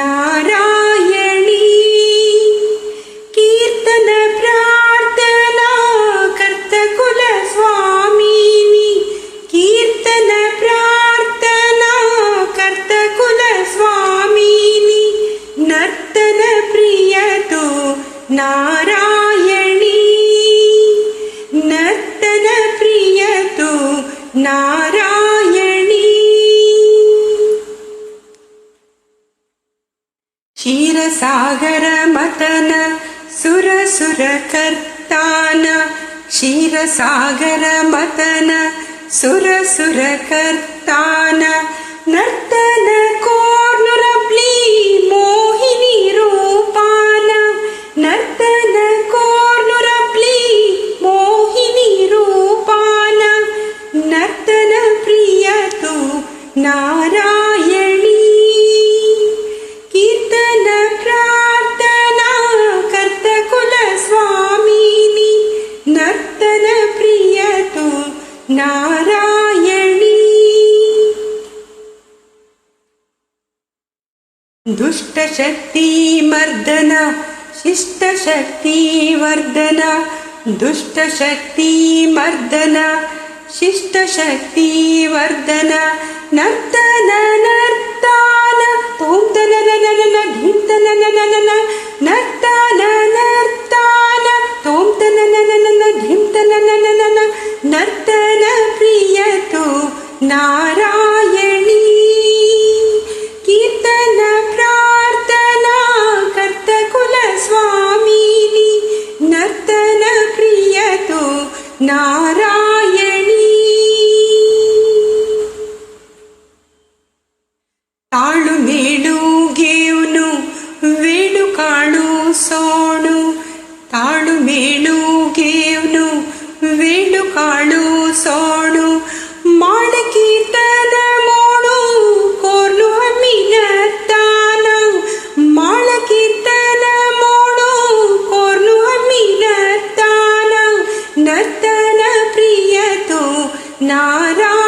நாராயணி. கீர்த்தன பிரார்த்தனா கர்த்த குல சுவாமினி. கீர்த்தன பிரார்த்தனா கர்த்த குல சுவாமினி. நர்த்தன பிரியதோ நர்த்தன பிரியதோ நாராயணி क्षीरसागरमतन सुरसुरकर्तान क्षीरसागरमतन सुरसुरकर्तान नर्तन कोर्नुरप्ली मोहिनी रूपान नर्तन कोर्नुरप्ली मोहिनी रूपान नर्तन प्रियतु नारायणी नारायणी। दुष्टशक्तिमर्दन शिष्टशक्तिवर्धन दुष्टशक्तिमर्दन शिष्टशक्तिवर्धन नर्तन नर्तान ॐ నారాయణి ತಾಳು ನೀಡು ಗೇವನು ವೇಡು ಕಾಳು ಸೋಣು ತಾಳು ಮೇಳು ಗೇವನು ವೇಡು ಕಾಳು ആരാ